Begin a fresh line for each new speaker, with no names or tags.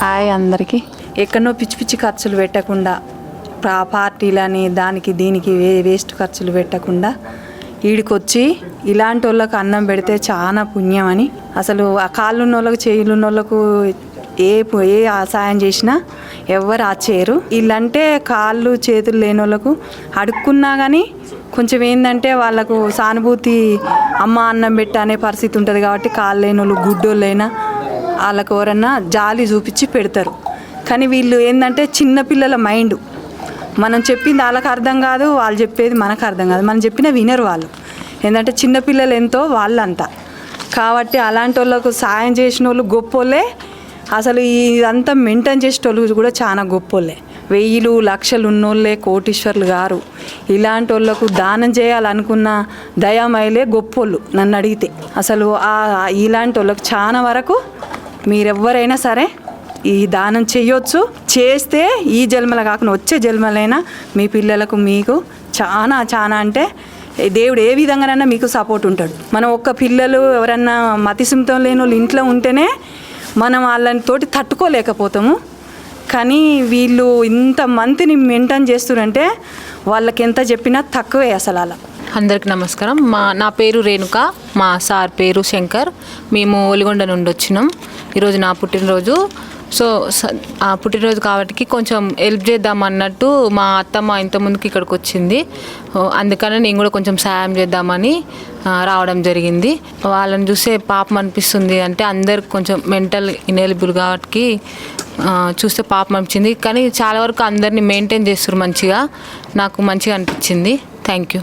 Hi అందరికీ. ఎక్కడనో పిచ్చి పిచ్చి ఖర్చులు పెట్టకుండా పా- పార్టీలని దానికి దీనికి వే వేస్ట్ ఖర్చులు పెట్టకుండా ఈడికొచ్చి ఇలాంటి వాళ్ళకు అన్నం పెడితే చాలా పుణ్యం అని అసలు ఆ కాళ్ళు ఉన్న వాళ్ళకు చేయులు ఉన్న వాళ్ళకు ఏ ఏ ఆ సాయం చేసినా ఎవరు ఆచేయరు. వీళ్ళంటే కాళ్ళు చేతులు లేని వాళ్ళకు అడుక్కున్నా కానీ కొంచెం ఏంటంటే వాళ్ళకు సానుభూతి అమ్మ అన్నం పెట్ట అనే పరిస్థితి ఉంటుంది కాబట్టి కాళ్ళు లేని వాళ్ళు గుడ్డోళ్ళైనా వాళ్ళకు ఎవరన్నా జాలి చూపించి పెడతారు. కానీ వీళ్ళు ఏంటంటే చిన్నపిల్లల మైండ్. మనం చెప్పింది వాళ్ళకి అర్థం కాదు వాళ్ళు చెప్పేది మనకు అర్థం కాదు. మనం చెప్పిన వినరు వాళ్ళు. ఏంటంటే చిన్నపిల్లలు ఎంతో వాళ్ళంతా. కాబట్టి అలాంటి వాళ్ళకు సాయం చేసిన వాళ్ళు గొప్పోళ్ళే. అసలు ఇదంతా మెయింటైన్ చేసేటోళ్ళు కూడా చాలా గొప్పోళ్ళే. వెయ్యిలు లక్షలు ఉన్నోళ్ళే కోటీశ్వర్లు గారు. ఇలాంటి వాళ్ళకు దానం చేయాలనుకున్న దయామయలే గొప్పోళ్ళు నన్ను అడిగితే. అసలు ఇలాంటి వాళ్ళకు చాలా వరకు మీరెవ్వరైనా సరే ఈ దానం చేయొచ్చు. చేస్తే ఈ జన్మల కాకుండా వచ్చే జన్మలైనా మీ పిల్లలకు మీకు చాలా చాలా అంటే దేవుడు ఏ విధంగానైనా మీకు సపోర్ట్ ఉంటాడు. మనం ఒక్క పిల్లలు ఎవరన్నా మతిసింతం లేని వాళ్ళు ఇంట్లో ఉంటేనే మనం వాళ్ళని తోటి తట్టుకోలేకపోతాము. కానీ వీళ్ళు ఇంత మంత్ని మెయింటైన్ చేస్తున్నారంటే వాళ్ళకి ఎంత చెప్పినా తక్కువే అసలు అలా.
అందరికి నమస్కారం. మా నా పేరు రేణుక మా సార్ పేరు శంకర్. మేము ఒలిగొండ నుండి వచ్చినాం. ఈరోజు నా పుట్టినరోజు. సో ఆ పుట్టినరోజు కాబట్టి కొంచెం హెల్ప్ చేద్దాం అన్నట్టు మా అత్తమ్మ ఇంతకుముందుకి ఇక్కడికి వచ్చింది. అందుకనే అందుకని నేను కూడా కొంచెం సాయం చేద్దామని రావడం జరిగింది. వాళ్ళని చూస్తే పాపం అనిపిస్తుంది అంటే అందరికి కొంచెం మెంటల్ ఇనేలిబుల్ కాబట్టి చూస్తే పాపం అనిపించింది. కానీ చాలా వరకు అందరినీ మెయింటైన్ చేస్తారు మంచిగా. నాకు మంచిగా అనిపించింది. Thank you.